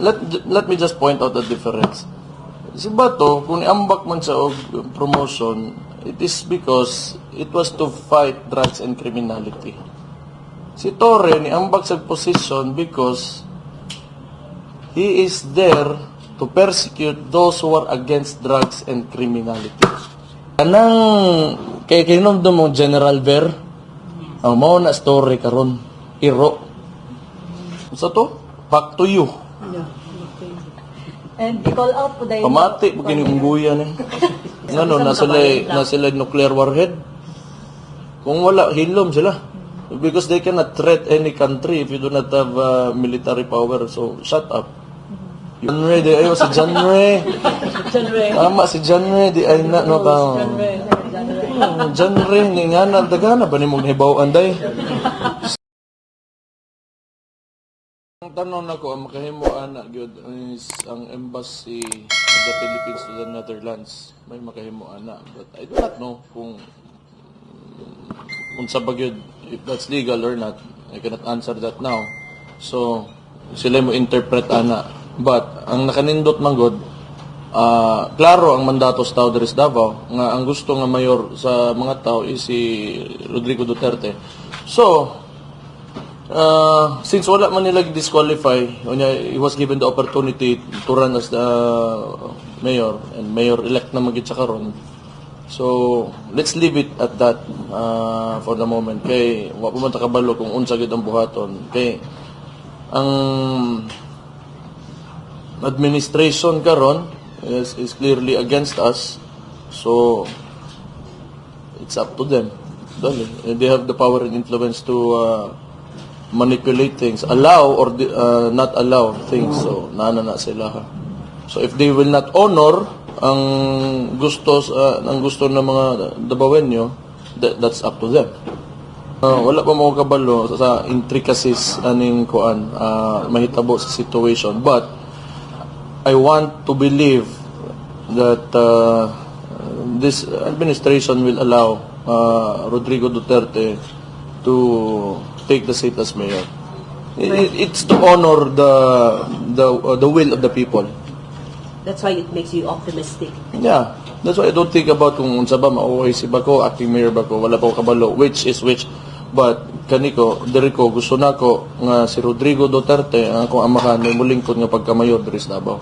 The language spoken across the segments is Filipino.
let let me just point out the difference. Si Bato, kung iambak man sa og promotion, it is because it was to fight drugs and criminality. Si Torre, niambak sa position because he is there to persecute those who are against drugs and criminality. Kanang kay kinom do mo General Ver, ang mao na story karon, iro. Sa to? Back to you. And i-call out po dahil... Pamati, pag kinungguyan eh. Ano, na sila, nuclear warhead. Kung wala, hilom sila. Because they cannot threat any country if you do not have uh, military power. So, shut up. John Ray, di ayo si. John Ray. Tama si Ray, di ay na, no, Ray. Hmm, John Ray, ni nga na, dagana ba ni mong hibaw anday? Ang tanong na ko, ang makahimo ana gyud is ang embassy of the Philippines to the Netherlands. May makahimo ana, but I do not know kung unsa ba gyud if that's legal or not. I cannot answer that now. So sila mo interpret ana. But ang nakanindot man gud ah klaro ang mandato sa tao deres Davao nga ang gusto nga mayor sa mga tao is si Rodrigo Duterte. So, Uh, since wala man nila disqualify, he was given the opportunity to run as the mayor and mayor-elect na magit sa karon. So, let's leave it at that uh, for the moment. Kay, wa pa man ta kabalo kung unsa gid ang buhaton. Kay, ang administration karon is, is clearly against us. So, it's up to them. Dali. They have the power and influence to uh, manipulate things, allow or uh, not allow things. So, nana na sila. So, if they will not honor ang gusto sa ang gusto ng mga Dabawenyo, that, that's up to them. Uh, wala pa mo kabalo sa intricacies aning kuan uh, mahitabo sa situation but I want to believe that uh, this administration will allow uh, Rodrigo Duterte to take the seat as mayor. It, it's to honor the the uh, the will of the people. That's why it makes you optimistic. Yeah. That's why I don't think about kung unsa ba mauwi si Bako, acting mayor Bako, wala pa ko kabalo which is which. But kaniko, diri ko gusto nako nga si Rodrigo Duterte ang akong amahan may mulingkod nga pagkamayor diri sa Davao.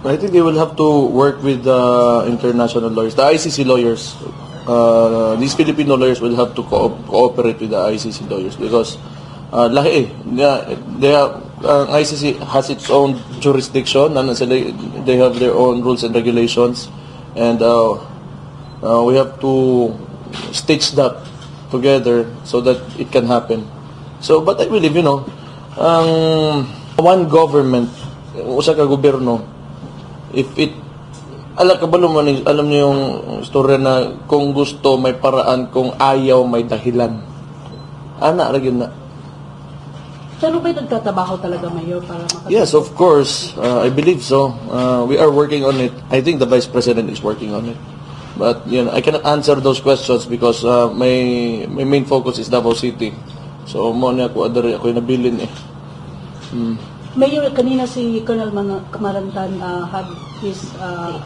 I think they will have to work with the international lawyers, the ICC lawyers. Uh, these Filipino lawyers will have to co- cooperate with the ICC lawyers because uh, lahi eh. They, have, ang ICC has its own jurisdiction and they have their own rules and regulations and uh, uh, we have to stitch that together so that it can happen. So, but I believe, you know, ang one government, usa ka gobyerno, if it alam ka ba naman, alam niyo yung story na kung gusto may paraan, kung ayaw may dahilan. Ana, ragin na. Pero ba'y nagtatrabaho talaga, Mayor, para makatulong? Yes, of course. Uh, I believe so. Uh, we are working on it. I think the Vice President is working on it. But, you know, I cannot answer those questions because uh, my, my main focus is Davao City. So, mo na ako, adari ako yung nabilin eh. Mayor, kanina si Colonel Man- Kamarantan uh, had his uh,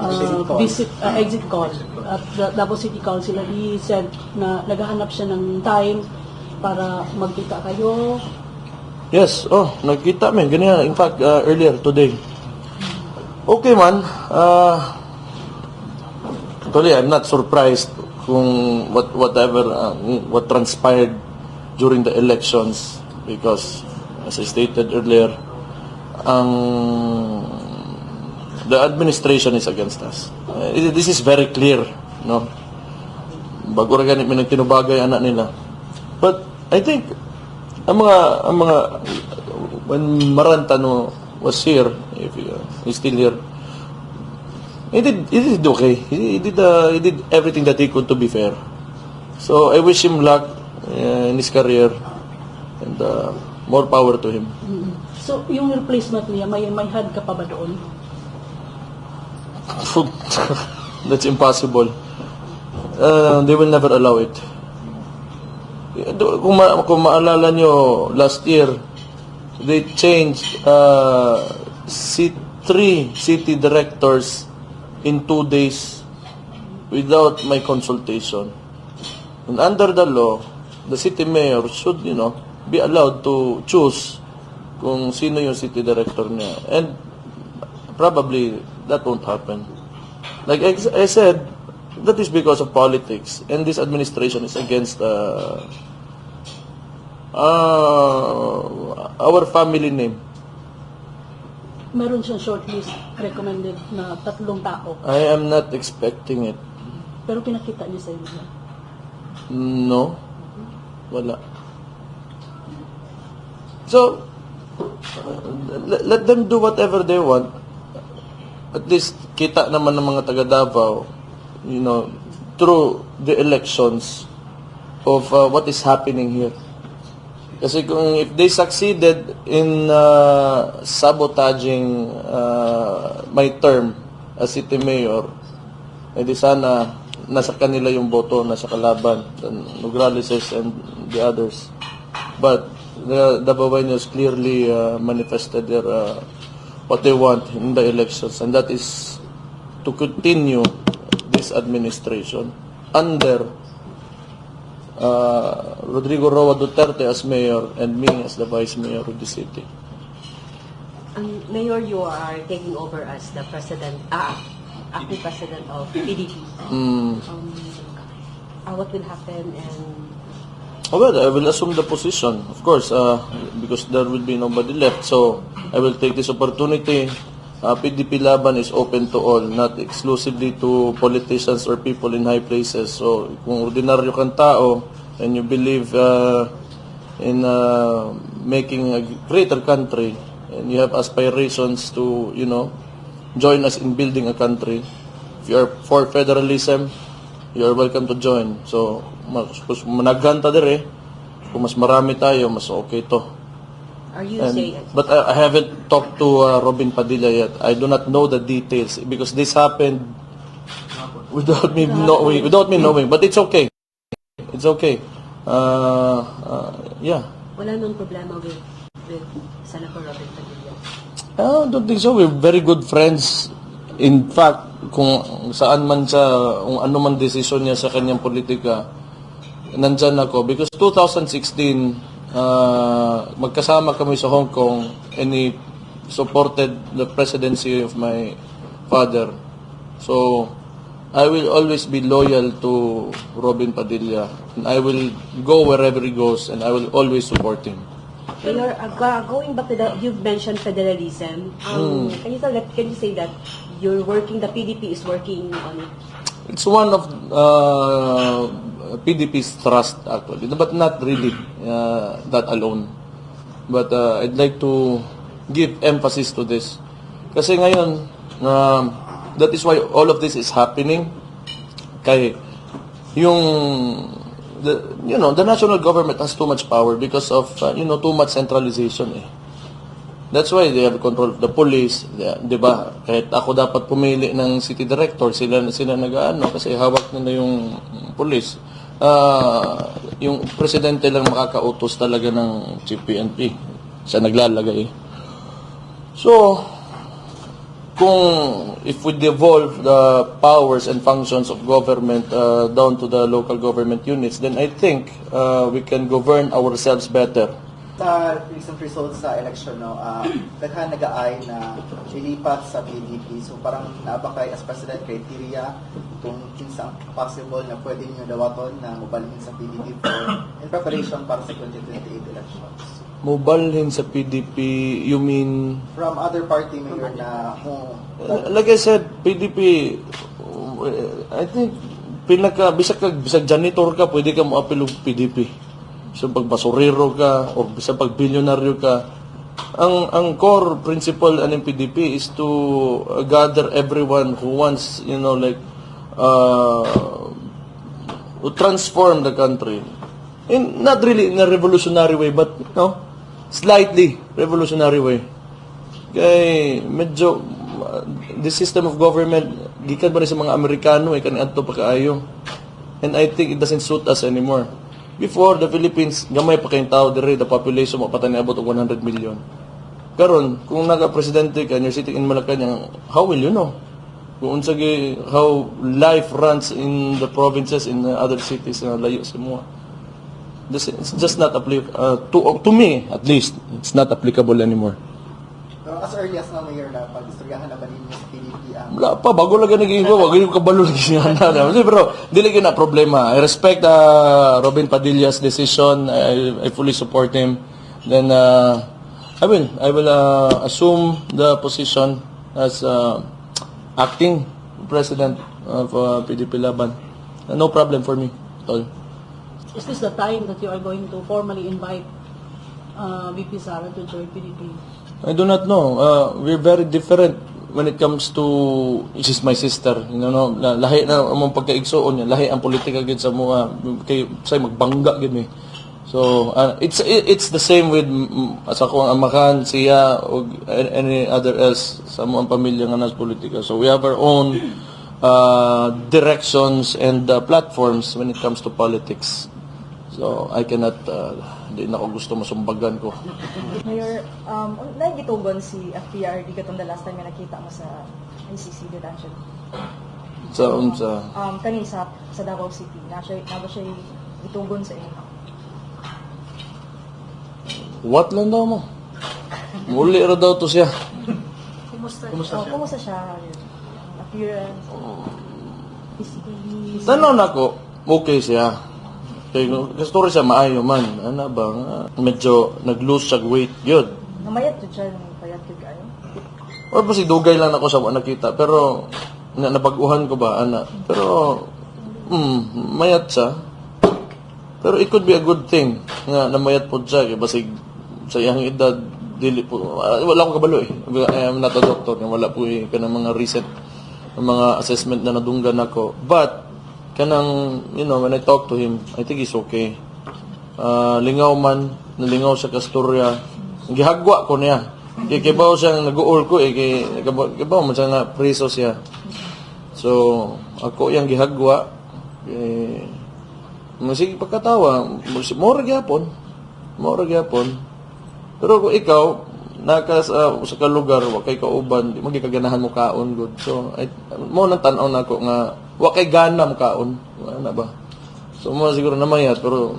uh, visit, uh, exit call at the Davao City Council and he said na naghahanap siya ng time para magkita kayo. Yes, oh, nagkita men ganyan. In fact, uh, earlier today. Okay man. Uh, actually, I'm not surprised kung what whatever uh, what transpired during the elections because as I stated earlier, ang the administration is against us. Uh, this is very clear, no? Bago ra ganit may nagtinubagay anak nila. But I think ang mga ang mga when Marantano was here, if he, uh, he's still here, he did he did okay. He, he did uh, he did everything that he could to be fair. So I wish him luck uh, in his career and uh, more power to him. So, yung replacement niya, may, may had ka pa ba doon? That's impossible. Uh, they will never allow it. Kung, ma- kung maalala nyo, last year, they changed uh, si- three city directors in two days without my consultation. And under the law, the city mayor should, you know, be allowed to choose kung sino yung city director niya. And probably that won't happen. Like I said, that is because of politics. And this administration is against uh, uh, our family name. Meron siyang shortlist recommended na tatlong tao. I am not expecting it. Pero pinakita niya sa inyo. No. Wala. So, let, them do whatever they want. At least, kita naman ng mga taga Davao, you know, through the elections of uh, what is happening here. Kasi kung if they succeeded in uh, sabotaging uh, my term as city mayor, edi sana nasa kanila yung boto, nasa kalaban, the Nograles and the others. But the Dabaweños clearly uh, manifested their uh, what they want in the elections, and that is to continue this administration under uh, Rodrigo Roa Duterte as mayor and me as the vice mayor of the city. Um, Mayor, you are taking over as the president, ah, acting president of PDP. Mm. Um, uh, what will happen and Oh, well, I will assume the position, of course, uh, because there will be nobody left. So, I will take this opportunity. Uh, PDP Laban is open to all, not exclusively to politicians or people in high places. So, kung ordinaryo kang tao and you believe uh, in uh, making a greater country and you have aspirations to, you know, join us in building a country, if you are for federalism, you are welcome to join. So, mas, mas managhanta dire, kung mas marami tayo, mas okay to. are you And, saying, but I, I haven't talked to uh, Robin Padilla yet. I do not know the details because this happened without me knowing, without me knowing. But it's okay. It's okay. Uh, uh, yeah. wala nung problema with, with Senator Robin Padilla? I don't think so. We're very good friends. In fact, kung saan man siya, kung ano man desisyon niya sa kanyang politika, nandyan ako. Because 2016, uh, magkasama kami sa Hong Kong and he supported the presidency of my father. So, I will always be loyal to Robin Padilla. And I will go wherever he goes and I will always support him. Mayor, uh, go- going back to the, you've mentioned federalism. Um, Can you tell that, can you say that you're working, the PDP is working on it? It's one of uh, PDP's thrust actually, but not really uh, that alone. But uh, I'd like to give emphasis to this. Kasi ngayon, um, that is why all of this is happening. Kay yung the, you know, the national government has too much power because of uh, you know, too much centralization eh. That's why they have control of the police, 'di ba? Kahit ako dapat pumili ng city director, sila sila nag-aano kasi hawak nila yung police. Ah, yung presidente lang makakautos talaga ng chief PNP. Siya naglalagay. So, kung if we devolve the powers and functions of government uh, down to the local government units, then I think uh, we can govern ourselves better. Sa recent results sa election, no, uh, daghan nag-aay na lilipat sa PDP. So parang naabakay as president criteria kung kinsa possible na pwede niyo dawaton na mubalhin sa PDP for in preparation para sa 2028 elections. Mobalhin sa PDP, you mean From other party mayor na mo Uh, like I said, PDP, I think, pinaka, bisag ka, bisag janitor ka, pwede ka mo apil og PDP. So, pag basurero ka, o bisag pag bilyonaryo ka, ang ang core principle ng PDP is to gather everyone who wants, you know, like, uh, to transform the country. In, not really in a revolutionary way, but, you know, slightly revolutionary way. Kay medyo the system of government gikan ba ni sa mga Amerikano eh kani adto pa kaayo. And I think it doesn't suit us anymore. Before the Philippines gamay pa kayong tao dire the population mo pa niabot og 100 million. Karon, kung naka-presidente ka you're sitting in Malacanang, how will you know? Kung unsa gi how life runs in the provinces in the other cities na layo sa mo. This it's just not applicable uh, to to me at least. It's not applicable anymore. Pero as early as na mayor na pag-istoryahan na ba ninyo sa PDP ang Wala pa, bago lang ganun ginagawa, bago yung kabalo lang ginagawa. Pero, dili na problema. I respect uh, Robin Padilla's decision. I, I fully support him. Then, uh, I will, I will uh, assume the position as uh, acting president of uh, PDP Laban. Uh, no problem for me at all. Is this the time that you are going to formally invite uh, VP Sara to join PDP? I do not know. Uh, we're very different when it comes to she's my sister you know no La- lahi na among pagkaigsuon niya lahi ang politika gid sa mga kay say magbangga gid mi so uh, it's it- it's the same with mm, sa akong amakan siya o any other else sa mga pamilya nga nas politika. So we have our own uh, directions and uh, platforms when it comes to politics. So I cannot uh, di na ako gusto masumbagan ko Mayor, um, nagitugon si FPRD katong the last time nga nakita mo sa ICC detention. sa unsa Um, kanin sa, sa Davao City, na siya, na ba siya gitugon sa inyo? What lang daw mo? Muli ra daw to siya. Kumusta, oh, kumusta siya? Appearance? Physically? Tanaw na ko, okay siya. Kay gusto rin siya maayo man. Ano ba? nga, Medyo nag-lose siya weight yun. Namayat to siya ng payat kay kayo? O ba si dugay lang ako sa nakita. Pero na nabaguhan ko ba, ana. Pero mm, mayat siya. Pero it could be a good thing nga namayat po siya. Kaya basig sa iyang edad, dili po, ah, wala akong kabalo eh. I am not a doctor. Wala po eh, kanang mga recent mga assessment na nadunggan ako. But, kanang, you know, when I talk to him, I think he's okay. Ah, lingaw man, nalingaw sa kasturya. Gihagwa ko niya. Kay kibaw siya nag-uol ko eh. Kay man siya nga preso siya. So, ako yung gihagwa. Eh, Sige pagkatawa, mora gyapon. Mora gyapon. Pero kung ikaw, naka sa, sa ka lugar, wa kay kauban, di magigaganahan mo kaon good. So, mo nang tanaw na ko nga, wa kay gana mo kaon. Wala ba? So, mo siguro namayat, pero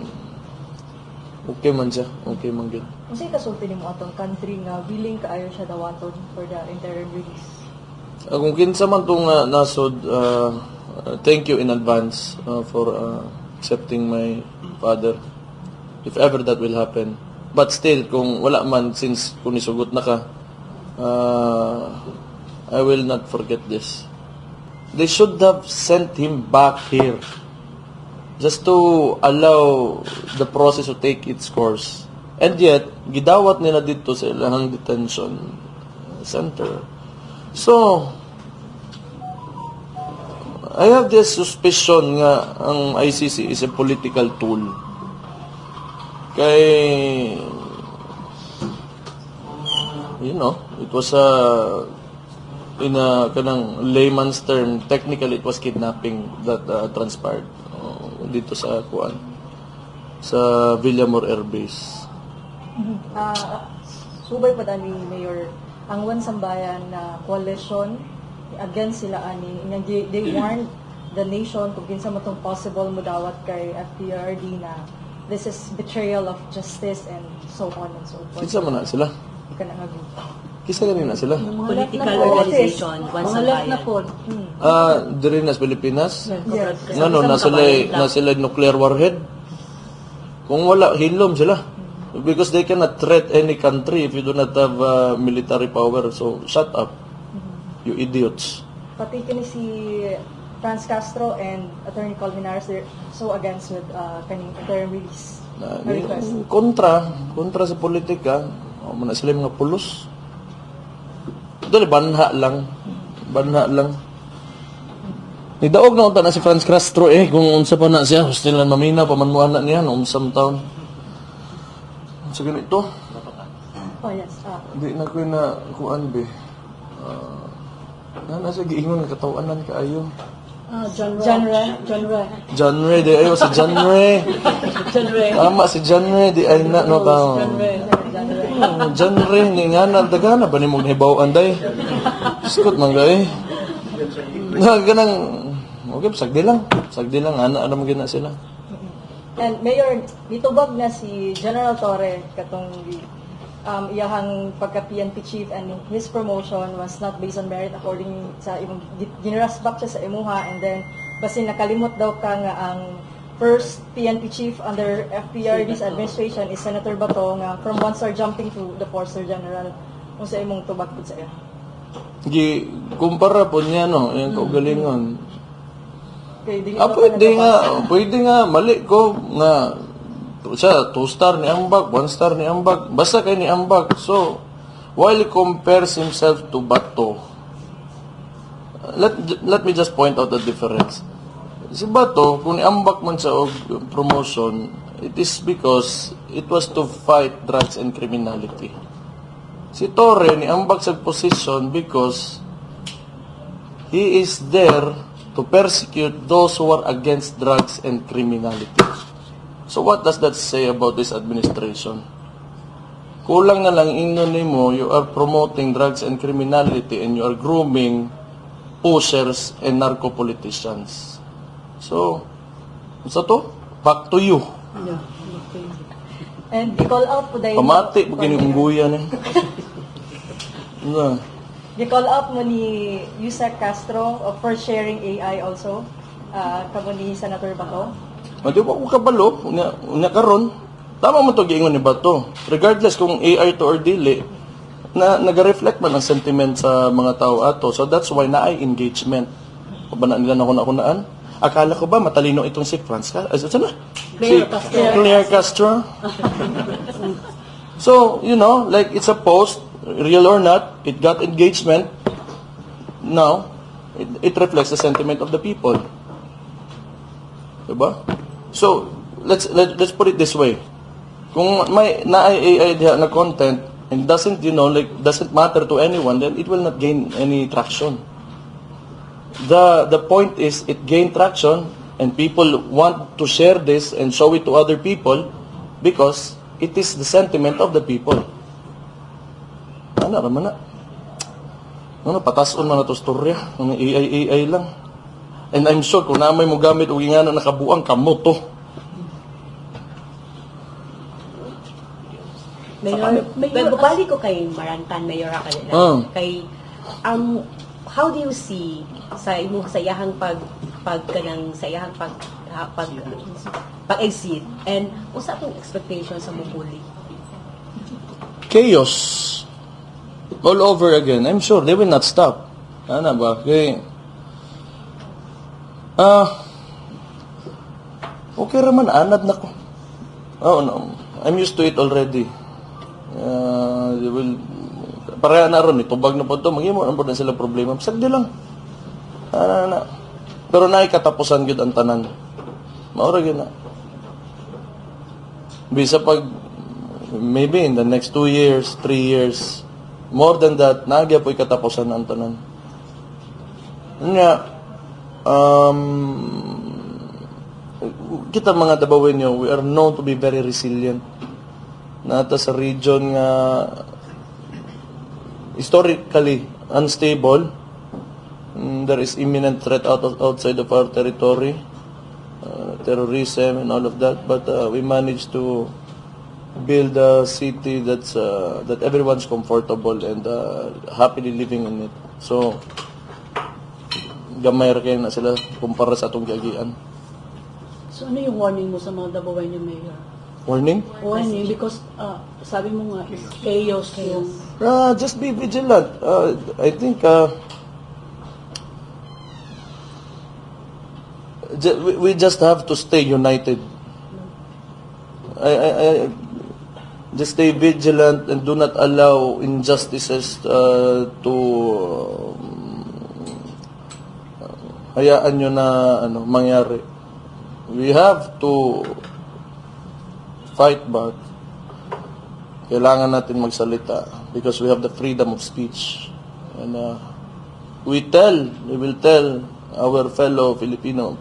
okay man siya. Okay man good. Kung sa'yo kasulti ni mo atong country nga willing kaayo siya dawaton for the interim release? Uh, kung kinsa man tong uh, nasod, uh, thank you in advance uh, for uh, accepting my father. If ever that will happen. But still, kung wala man, since kung nisugot na ka, uh, I will not forget this. They should have sent him back here just to allow the process to take its course. And yet, gidawat nila dito sa ilang detention center. So, I have this suspicion nga ang ICC is a political tool. Kay, you know, it was a, in a kanang layman's term, technically it was kidnapping that uh, transpired uh, dito sa kuan sa Villamor Air Base. Ah, subay pa ni Mayor ang One Sambayan na coalition against sila ani Nga they, they warned the nation kung kinsa mo tong possible mudawat kay FPRD na this is betrayal of justice and so on and so forth. Kinsa man na sila? Ka na Kisa ganina sila? na Political po. organization, One Mga left na Sambayan. po. Ah, diri na sa Pilipinas? Yes. Nga no, na sila, na sila nuclear warhead. Kung wala, hilom sila. Because they cannot threat any country if you do not have uh, military power. So, shut up. You idiots. Pati kini si Franz Castro and Attorney Colvin Harris, they're so against with uh, kaning interim release Na, na request. kontra, kontra sa politika. O, muna sila yung mga pulos. Dali, banha lang. Banha lang. Nidaog na unta na si Franz Castro eh, kung unsa pa na siya, hostilan mamina, pamanmuan na niya, noong unsam taon. Sa ganito, Oh yes. Ah, Hindi na ko na kuan be. Uh, na nasa giingon nga katawanan kaayo. Ah. John Ray. John Ray, di ayo Ray. John Ray. Tama si John Ray, di ay na no John taon. Hmm, Diyan rin, ni nga na, dagana ba ni mong hibaw anday? Skot man gay. Na, ganang, okay, sagdi lang. Sagdi lang, ana, ano mo gina sila. And Mayor, nitubag na si General Torre katong um, iyahang pagka-PNP chief and his promotion was not based on merit according sa imong ginrasbak siya sa imuha and then basin nakalimot daw ka nga ang first PNP chief under FPRD's administration is Senator Bato nga from one star jumping to the four star general kung sa imong tubag pud sa iya. Gi, kumpara po niya, no, yung kaugalingon. Kay dili Ah, ba pwede nga, pwede nga, mali ko nga, siya, two star ni Ambag, one star ni Ambag, basta kay ni Ambag. So, while he compares himself to Bato, let, let me just point out the difference. Si Bato, kung ni-ambak man sa og promotion, it is because it was to fight drugs and criminality. Si Torre, ni-ambak sa position because he is there to persecute those who are against drugs and criminality. So what does that say about this administration? Kulang na lang ino nimo, you are promoting drugs and criminality and you are grooming pushers and narco-politicians. So, sa to? Back to you. Yeah, okay. And di call out po dahil Pamati, pag eh. Na. Di call out mo ni Yusek Castro for sharing AI also uh, kamo ni Senator Bato. Mati ba ko kabalo, unya, unya karon. Tama mo to giingon ni Bato. Regardless kung AI to or dili, na nag-reflect man ang sentiment sa mga tao ato. So that's why na ay engagement. O ba na nila na kunaan? Akala ko ba matalino itong si Franz Ay, na? Claire si Castro. Claire Castro. so, you know, like it's a post, real or not, it got engagement. Now, it, it reflects the sentiment of the people. Diba? So, let's let, let's put it this way. Kung may na AI diha na content and doesn't you know like doesn't matter to anyone then it will not gain any traction. The the point is it gained traction and people want to share this and show it to other people because it is the sentiment of the people. Ano raman na? Ano patason man na to storya, ano AI lang. And I'm sure kung naamay mo gamit o nga na nakabuang kamo to. Mayor, Mayor, Mayor balik ko kay Marantan, Mayor ka nila. Ah. Kay, um, how do you see sa imo sa iyahang pag pag kanang sa iyahang pag ha, pag pag exit and usa tong expectation sa mupuli chaos all over again. I'm sure they will not stop. Ano ba? Kay Ah Okay raman anad na ko. Oh no. I'm used to it already. Uh, they will pareha na ron itubag na po to maghimo na po na sila problema. Sagdi lang. Ana na. Pero naay katapusan gyud ang tanan. Maura gyud na. Bisa pag maybe in the next two years, three years, more than that, nagya po'y katapusan ang tanan. Nga, um, kita mga Dabawenyo, we are known to be very resilient. Nata sa region nga historically unstable. Mm, There is imminent threat out of, outside of our territory, uh, terrorism and all of that. But uh, we managed to build a city that's uh, that everyone's comfortable and uh, happily living in it. So gamay ra kayo na sila kumpara sa atong giagian. So ano yung warning mo sa mga Dabawen yung mayor? Warning? Warning because uh, sabi mo nga is chaos, yung Uh, just be vigilant. Uh, I think uh, we just have to stay united. I, I, I, just stay vigilant and do not allow injustices uh, to um, hayaan nyo na ano, mangyari. We have to fight back kailangan natin magsalita because we have the freedom of speech. And uh, we tell, we will tell our fellow Filipino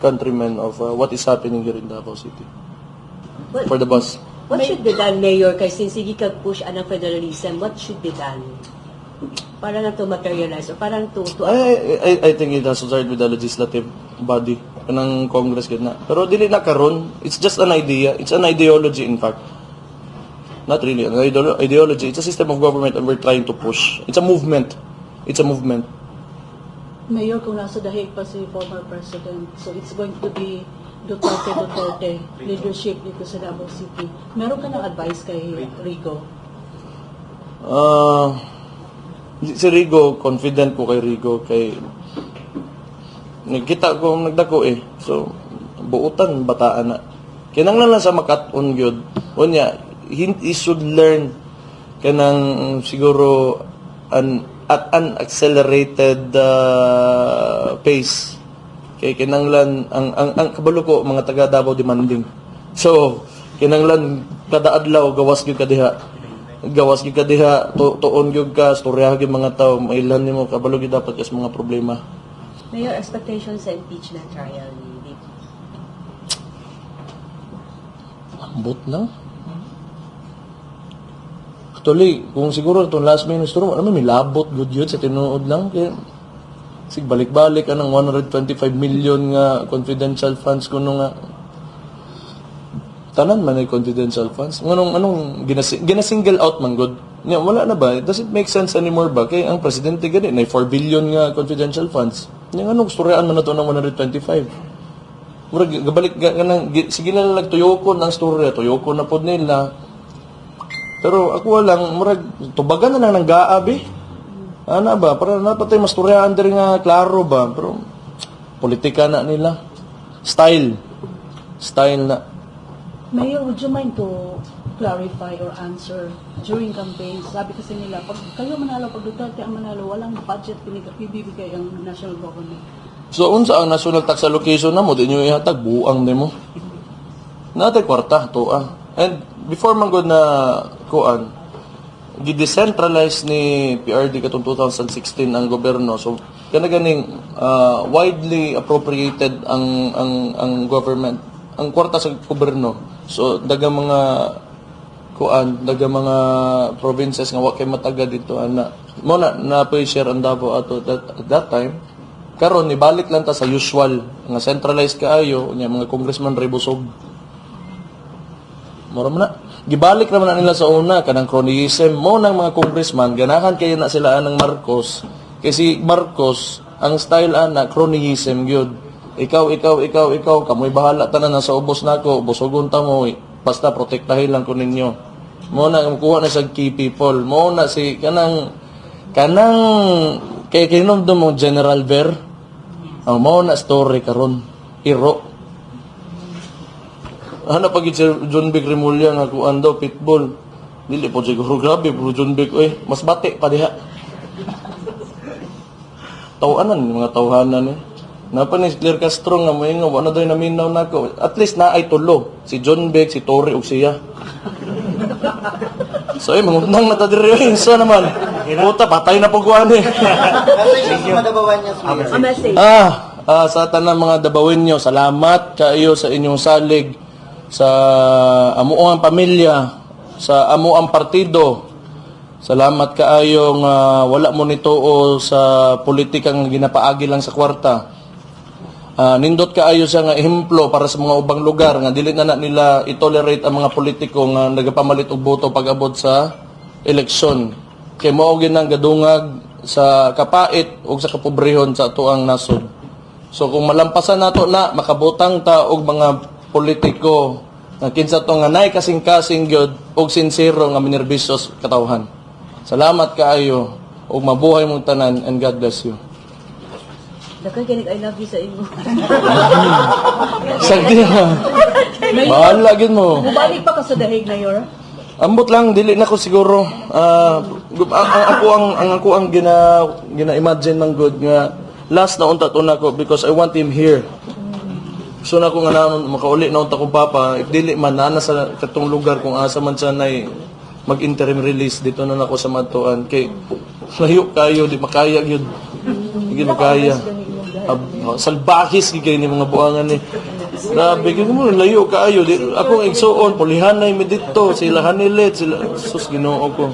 countrymen of uh, what is happening here in Davao City. Well, For the bus. What should be done, Mayor, kay since sige kag-push anang federalism, what should be done? Para na to materialize, o parang to, to I, I, I think it has to start with the legislative body kanang Congress gid na. Pero dili na karon. It's just an idea. It's an ideology in fact. Not really an ideolo- ideology. It's a system of government and we're trying to push. It's a movement. It's a movement. Mayor, kung nasa dahig pa si former president, so it's going to be Duterte Duterte leadership dito sa Davao City. Meron ka ng advice kay Rico? Ah, si Rigo, confident ko kay Rigo kay nagkita ko nagdako eh. So buutan bataan na. Kinanglan lang sa makat-on gyud. Unya, he, should learn kanang siguro an at an accelerated uh, pace. Kay kinanglan ang ang, ang kabalo ko mga taga Davao demanding. So, kinanglan kada adlaw gawas gyud ka diha gawas gyud ka diha tu tuon gyud ka storyahan gyud mga tao mailan nimo kabalo gyud dapat kas mga problema Mayor, expectation sa impeachment trial ni Vic. ambot lang Actually, kung siguro itong last minister mo, alam mo, may labot good yun sa tinuod lang. Kaya, sig balik-balik ka ng 125 million nga confidential funds kuno nga tanan man ay confidential funds. Anong anong ginasi, gina-single out man good. Nya wala na ba? Does it make sense anymore ba? Kay ang presidente gani na 4 billion nga confidential funds. Nya anong storyaan man na to ng 125? Murag gabalik ga ganang sige na lang tuyokon ang storya, tuyokon na pod nila. Pero ako lang murag tubagan na lang ng gaabi. Ana ba para napatay mas turyaan diri nga klaro ba pero politika na nila. Style. Style na. Mayor, would you mind to clarify or answer during campaign? Sabi kasi nila, pag kayo manalo, pag Duterte ang manalo, walang budget pinibibigay ang national government. So unsa ang national tax allocation na mo di nyo ihatag buang nimo. Natay kwarta to ah. And before man gud na kuan gi-decentralize ni PRD katong 2016 ang gobyerno. So kana ganing ah, widely appropriated ang ang ang government ang kwarta sa gobyerno. So daga mga kuan daga mga provinces nga wa kay mataga dito ana mo na na share ang Davao ato that, at that time karon nibalik lang ta sa usual nga centralized kaayo nya mga congressman rebusog Mura na. Gibalik naman na nila sa una, kanang cronyism mo ng mga congressman, ganahan kayo na sila ng Marcos. Kasi Marcos, ang style ana, cronyism yun. Ikaw, ikaw, ikaw, ikaw, kamoy bahala tanan na sa ubos nako, busogon ta mo, eh. basta protektahin lang ko ninyo. Mo na, kuha na sa key people. Mo na si, kanang, kanang, kay kinom mo General Ver, ang mo na story karon iro. Ano pag si John Vic Remulla nga kuan daw pitbull. Dili po siguro grabe bro John Vic oy, mas bati pa diha. Tawanan ni mga tawhanan eh. Napa ni Claire Castro nga mo nga wala daw naminaw nako. At least na ay tulo. Si John Vic, si Tori ug siya. So ay mangutnang na ta diri oy. Sa naman. Puta patay na po kuan eh. Ah, ah, sa tanang mga dabawin nyo, salamat kayo sa inyong salig sa amuang pamilya, sa amuang partido. Salamat kaayo nga wala mo nituo sa politikang ginapaagi lang sa kwarta. Ah, nindot kaayo sa nga ehemplo para sa mga ubang lugar nga dili na, na nila i-tolerate ang mga politiko nga nagapamalit og boto pag-abot sa eleksyon. Kay mao ginang gadungag sa kapait ug sa kapobrehon sa atuang nasod. So kung malampasan nato na makabutang ta og mga politiko nga kinsa to nga nay kasing-kasing gyud og sincero nga minerbisos katawhan. Salamat kaayo ug mabuhay mong tanan and God bless you. Dakan kinig I love you sa imo. Sagdi na. Bahala gid mo. Bumalik pa ka sa dahig, Mayor. Ambot lang dili na ko siguro ah gu- ang, ang ako ang ang ako ang gina gina imagine man good nga last na unta to nako because I want him here. So na ko nga na makauli na unta kong papa if dili man na sa katong lugar kung asa man siya nay mag interim release dito na nako sa matuan kay layo kayo di makaya gyud. Hindi makaya. Ab, salbahis kay ni mga buangan ni. Grabe, kaya mo, layo kaayo. Di, akong igsuon, pulihanay mi dito, sila hanilit, sila, sus, ginoo ko.